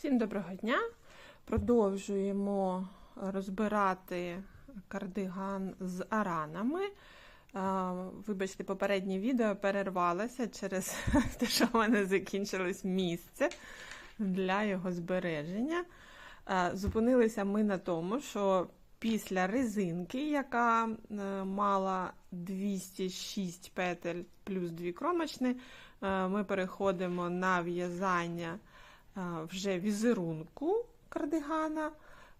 Всім доброго дня! Продовжуємо розбирати кардиган з аранами. Вибачте, попереднє відео перервалося через те, що в мене закінчилось місце для його збереження. Зупинилися ми на тому, що після резинки, яка е, мала 206 петель плюс 2 кромочні, е, ми переходимо на в'язання вже візерунку кардигана.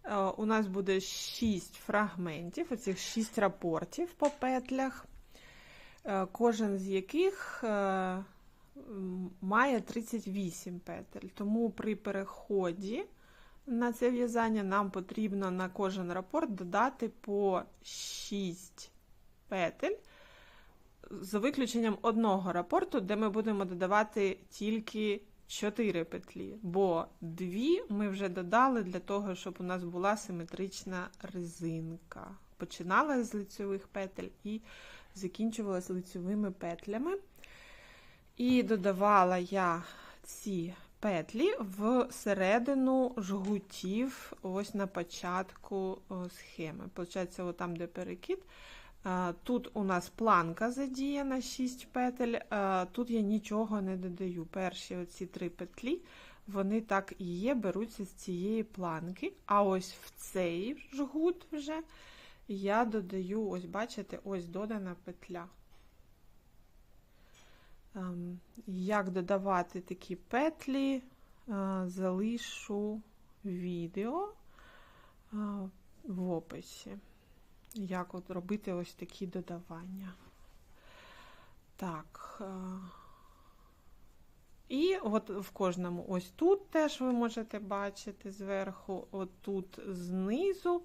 Е, У нас буде 6 фрагментів, оцих 6 рапортів по петлях, е, кожен з яких е, має 38 петель. Тому при переході на це в'язання нам потрібно на кожен рапорт додати по 6 петель, за виключенням одного рапорту, де ми будемо додавати тільки 4 петлі, бо 2 ми вже додали для того, щоб у нас була симетрична резинка. Починала з лицьових петель і закінчувалася лицьовими петлями. І додавала я ці петлі в середину жгутів, ось на початку схеми. Получається, там, де перекид. Тут у нас планка задіяна 6 петель, тут я нічого не додаю. Перші оці три петлі, вони так і є, беруться з цієї планки. А ось в цей жгут вже я додаю, ось бачите, ось додана петля. Ем, Як додавати такі петлі, е, залишу відео е, в описі. Як от робити ось такі додавання. Так. е, І от в кожному ось тут теж ви можете бачити зверху, от тут знизу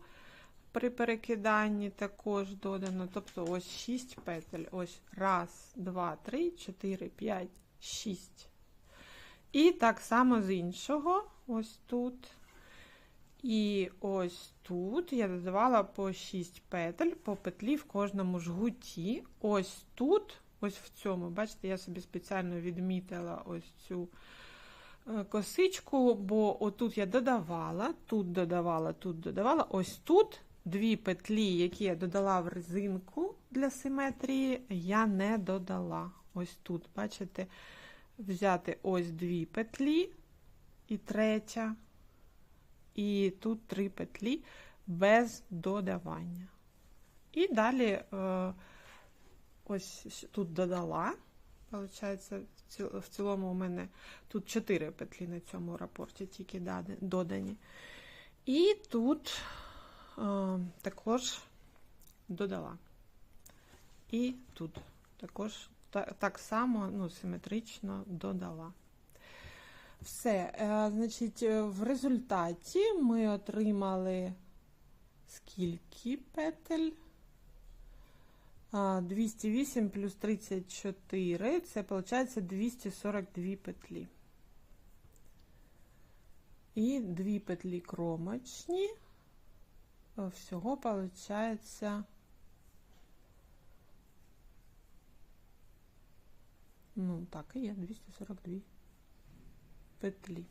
при перекиданні також додано. Тобто ось 6 петель. Ось раз, два, три, чотири, п'ять, шість. І так само з іншого, ось тут. І ось тут я додавала по 6 петель, по петлі в кожному жгуті. Ось тут, ось в цьому, бачите, я собі спеціально відмітила ось цю е, косичку, бо отут я додавала, тут додавала, тут додавала, ось тут дві петлі, які я додала в резинку для симетрії, я не додала. Ось тут, бачите, взяти ось дві петлі і третя, і тут три петлі без додавання. І далі е, ось тут додала. Получається, в цілому у мене тут 4 петлі на цьому рапорті тільки додані. І тут е, також додала. І тут також так само ну, симетрично додала. Все, е, значить, е, в результаті ми отримали скільки петель? А, 208 плюс 34, це виходить 242 петлі. І дві петлі кромочні. Е, Всього виходить Ну, так і є, 242 петлі.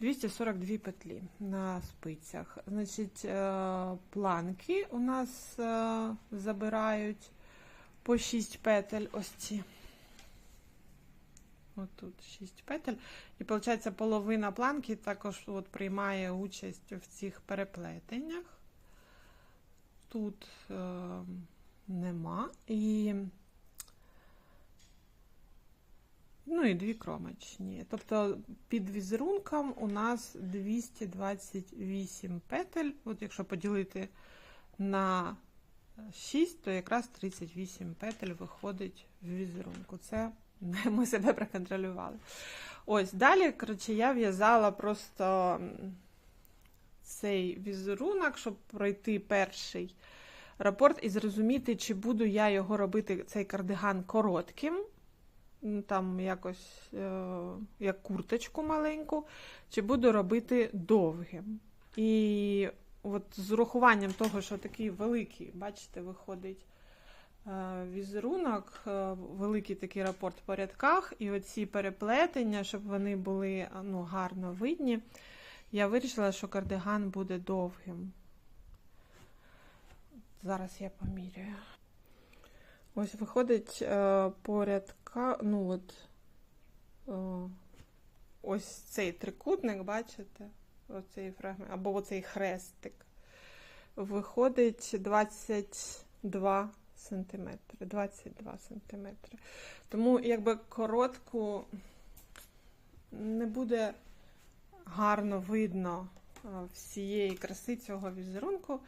242 петлі на спицях. Значить, е, планки у нас е, забирають по 6 петель ось ці. Ось тут 6 петель. І виходить, половина планки також от приймає участь в цих переплетеннях. Тут е, нема. І Ну і дві кромочні. Тобто під візерунком у нас 228 петель. От якщо поділити на 6, то якраз 38 петель виходить в візерунку. Це ми себе проконтролювали. Ось далі, коротше, я в'язала просто цей візерунок, щоб пройти перший рапорт і зрозуміти, чи буду я його робити, цей кардиган коротким там якось е, як курточку маленьку, чи буду робити довгим. І от з урахуванням того, що такий великий, бачите, виходить е, візерунок, е, великий такий рапорт по рядках, і оці переплетення, щоб вони були ну, гарно видні, я вирішила, що кардиган буде довгим. Зараз я поміряю. Ось виходить е, по ну от е, ось цей трикутник, бачите? Оцей фрагмент, або оцей хрестик. Виходить 22 сантиметри. 22 сантиметри. Тому, якби коротку не буде гарно видно е, всієї краси цього візерунку.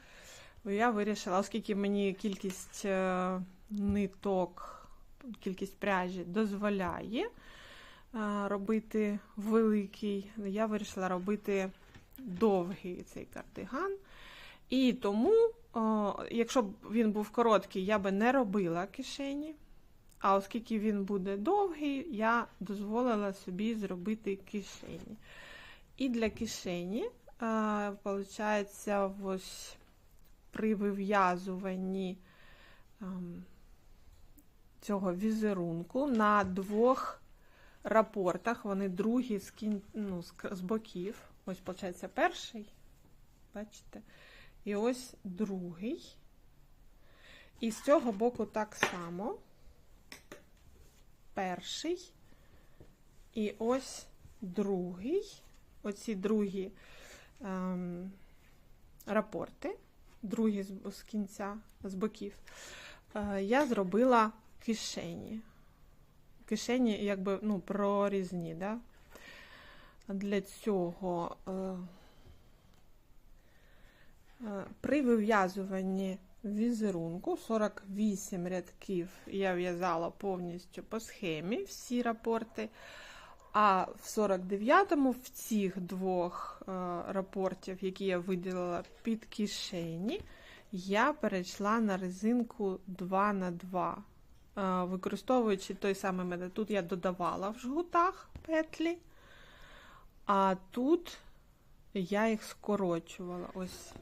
Я вирішила, оскільки мені кількість е, ниток, кількість пряжі дозволяє е, робити великий, я вирішила робити довгий цей кардиган. І тому, о, якщо б він був короткий, я би не робила кишені. А оскільки він буде довгий, я дозволила собі зробити кишені. І для кишені, виходить, ось при вив'язуванні ем, цього візерунку на двох рапортах, вони другі з, кін... ну, з, боків. Ось, виходить, перший, бачите, і ось другий. І з цього боку так само. Перший. І ось другий. Оці другі ем, рапорти, другі з, з кінця, з боків, е, я зробила кишені. Кишені, якби, ну, прорізні, да? Для цього е, е, при вив'язуванні візерунку 48 рядків я в'язала повністю по схемі всі рапорти. А в 49-му в цих двох е, рапортів, які я виділила під кишені, я перейшла на резинку 2 на 2 е, використовуючи той самий метод. Тут я додавала в жгутах петлі, а тут я їх скорочувала. Ось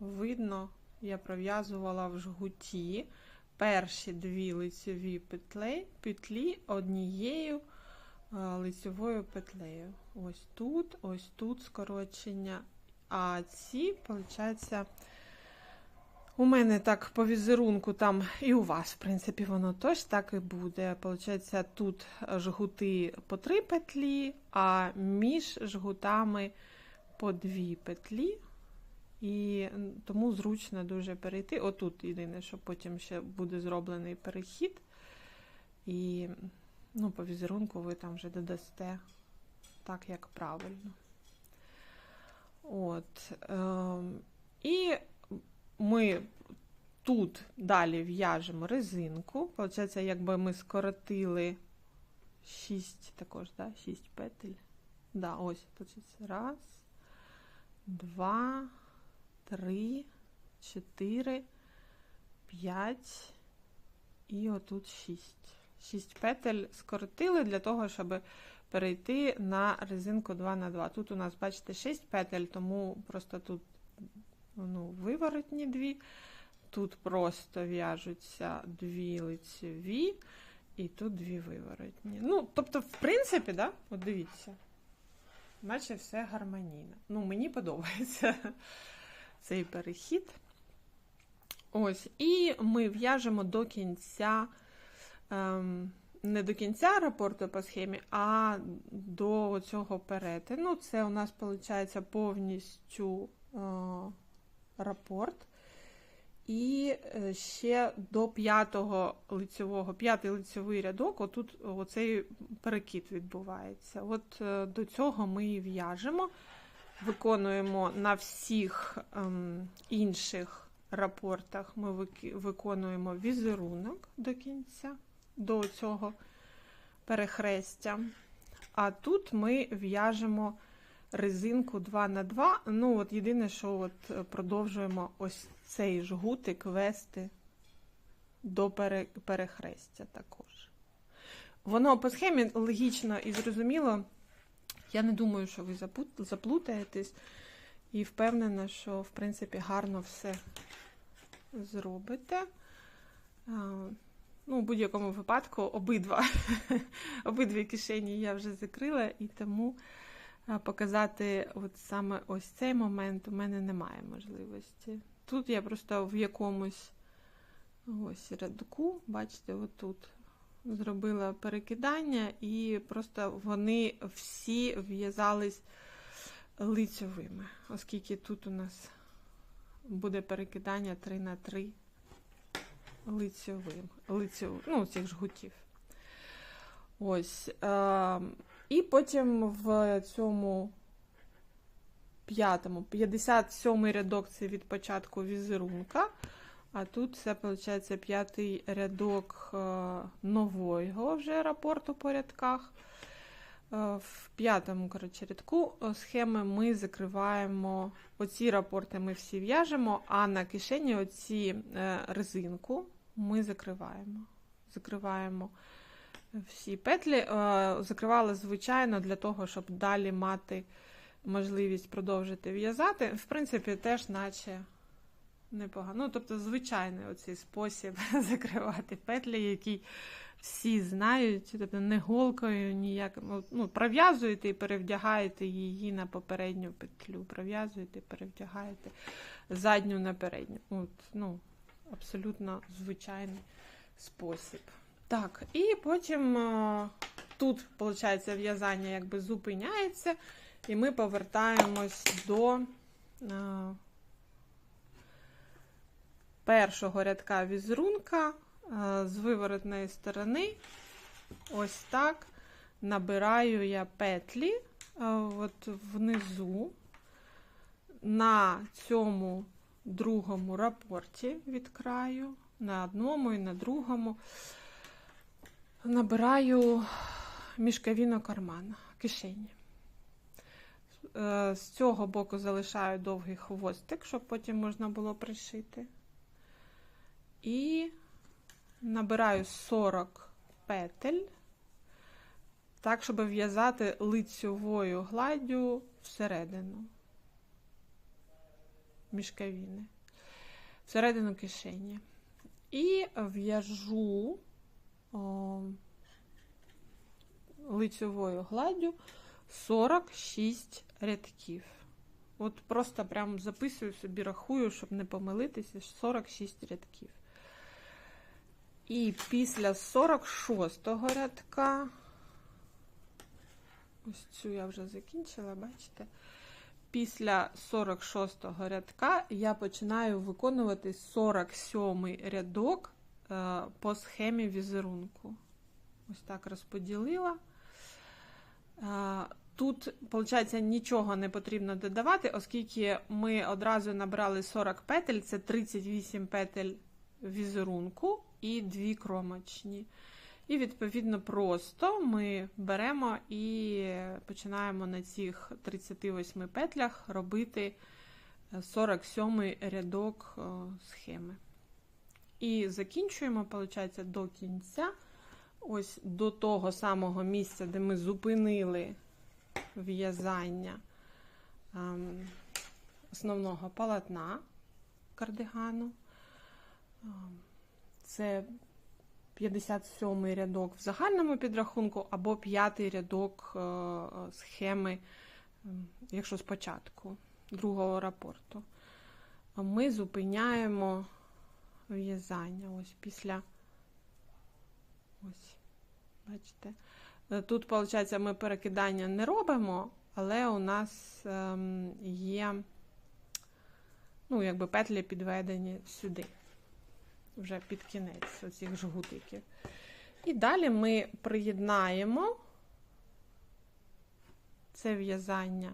видно, я пров'язувала в жгуті перші дві лицеві петлі, петлі однією лицевою петлею. Ось тут, ось тут скорочення. А ці, виходить, у мене так по візерунку, там і у вас, в принципі, воно теж так і буде. Получається, тут жгути по три петлі, а між жгутами по дві петлі. І тому зручно дуже перейти. Отут єдине, що потім ще буде зроблений перехід. І ну, по візерунку ви там вже додасте так, як правильно. От. Е, і ми тут далі в'яжемо резинку. Получається, якби ми скоротили 6 також, да, 6 петель. Да, ось, получається, раз, два, три, чотири, п'ять і отут шість. 6 петель скоротили для того, щоб перейти на резинку 2 на 2 Тут у нас, бачите, 6 петель, тому просто тут ну, виворотні дві. Тут просто в'яжуться дві лицеві, і тут дві виворотні. Ну, тобто, в принципі, да, от дивіться, наче все гармонійно. Ну, мені подобається цей перехід. Ось, і ми в'яжемо до кінця ем, не до кінця рапорту по схемі, а до цього перетину. Це у нас виходить повністю е, рапорт. І е, ще до п'ятого лицевого, п'ятий лицевий рядок, отут оцей перекид відбувається. От е, до цього ми і в'яжемо, виконуємо на всіх ем, інших рапортах, ми виконуємо візерунок до кінця до цього перехрестя. А тут ми в'яжемо резинку 2 на 2 Ну, от єдине, що от е, продовжуємо ось цей жгутик вести до перехрестя також. Воно по схемі логічно і зрозуміло. Я не думаю, що ви заплутаєтесь, і впевнена, що, в принципі, гарно все зробите. Ну, у будь-якому випадку обидва обидві кишені я вже закрила, і тому показати от саме ось цей момент у мене немає можливості. Тут я просто в якомусь ось рядку, бачите, отут зробила перекидання, і просто вони всі в'язались лицьовими, оскільки тут у нас буде перекидання 3 на 3 лицьовим, лицьов, ну, цих жгутів. Ось. Е, і потім в цьому п'ятому, 57 рядок це від початку візерунка. А тут це, виходить, п'ятий рядок е, нового вже рапорту по рядках. Е, в п'ятому коротше, рядку е, схеми ми закриваємо оці рапорти ми всі в'яжемо, а на кишені оці резинку ми закриваємо. Закриваємо всі петлі. Закривали, звичайно, для того, щоб далі мати можливість продовжити в'язати. В принципі, теж, наче непогано. Ну, тобто, звичайний оцей спосіб закривати петлі, який всі знають, тобто не голкою, ніяк. Ну, пров'язуєте і перевдягаєте її на попередню петлю. Пров'язуєте і перевдягаєте задню на передню. От, ну, Абсолютно звичайний спосіб. Так, і потім тут, виходить, в'язання якби зупиняється, і ми повертаємось до першого рядка візерунка з виворотної сторони. Ось так. Набираю я петлі от внизу. На цьому другому рапорті від краю, на одному і на другому набираю мішкавіно кармана, кишені. З цього боку залишаю довгий хвостик, щоб потім можна було пришити. І набираю 40 петель, так, щоб в'язати лицьовою гладдю всередину мішкавіни, всередину кишені. І в'яжу лицьовою гладдю 46 рядків. От просто прям записую собі, рахую, щоб не помилитися, 46 рядків. І після 46-го рядка, ось цю я вже закінчила, бачите? Після 46-го рядка я починаю виконувати 47-й рядок по схемі візерунку. Ось так розподілила. Е, тут, виходить, нічого не потрібно додавати, оскільки ми одразу набрали 40 петель, це 38 петель візерунку і дві кромочні. І, відповідно, просто ми беремо і починаємо на цих 38 петлях робити 47 рядок схеми. І закінчуємо, виходить, до кінця, ось до того самого місця, де ми зупинили в'язання ем, основного полотна кардигану. Ем, це 57 рядок в загальному підрахунку, або п'ятий рядок е, схеми, якщо спочатку другого рапорту. Ми зупиняємо в'язання. Ось після. Ось, бачите. Е, тут, виходить, ми перекидання не робимо, але у нас ем, є, ну, якби петлі підведені сюди вже під кінець оцих жгутиків. І далі ми приєднаємо це в'язання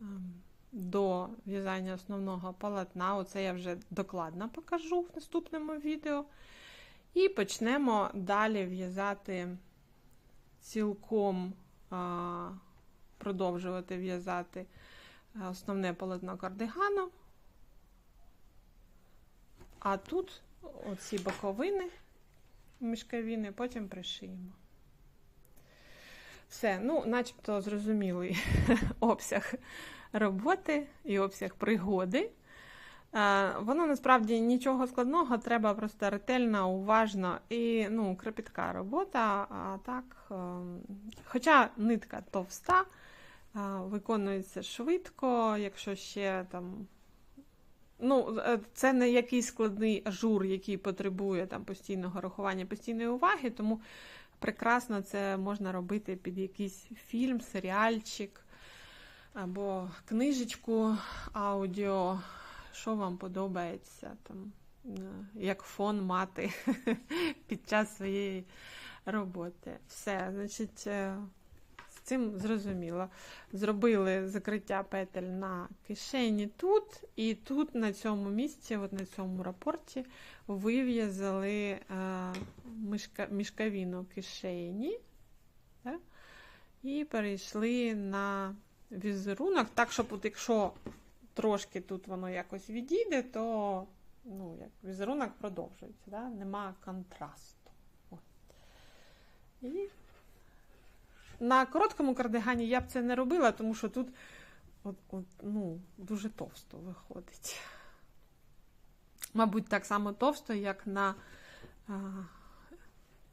ем, до в'язання основного полотна. Оце я вже докладно покажу в наступному відео. І почнемо далі в'язати цілком продовжувати в'язати основне полотно кардигану. А тут оці боковини мішковини, потім пришиємо. Все, ну, начебто зрозумілий обсяг роботи і обсяг пригоди. Е, Воно насправді нічого складного, треба просто ретельно, уважно і ну, кропітка робота. А так, ем, хоча нитка товста, е, виконується швидко, якщо ще там. Ну, е, це не якийсь складний ажур, який потребує там постійного рахування, постійної уваги, тому прекрасно це можна робити під якийсь фільм, серіальчик або книжечку, аудіо, що вам подобається, там, е, як фон мати під час своєї роботи. Все, значить, е, з цим зрозуміло. Зробили закриття петель на кишені тут, і тут, на цьому місці, от на цьому рапорті, вив'язали е, мішка, мішкавіну кишені. Так? І перейшли на візерунок, так, щоб от якщо трошки тут воно якось відійде, то ну, як візерунок продовжується, да? нема контрасту. От. І на короткому кардигані я б це не робила, тому що тут от, от, ну, дуже товсто виходить. Мабуть, так само товсто, як на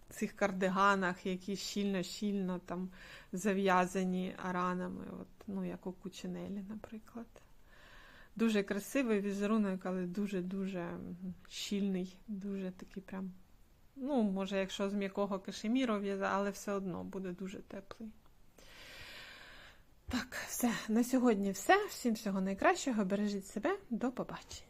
цих кардиганах, які щільно-щільно там зав'язані аранами, от, ну, як у Кучинелі, наприклад. Дуже красивий візерунок, але дуже-дуже щільний, дуже такий прям. Ну, може, якщо з м'якого кашеміру в'язати, але все одно буде дуже теплий. Так, все. На сьогодні все. Всім всього найкращого. Бережіть себе. До побачення.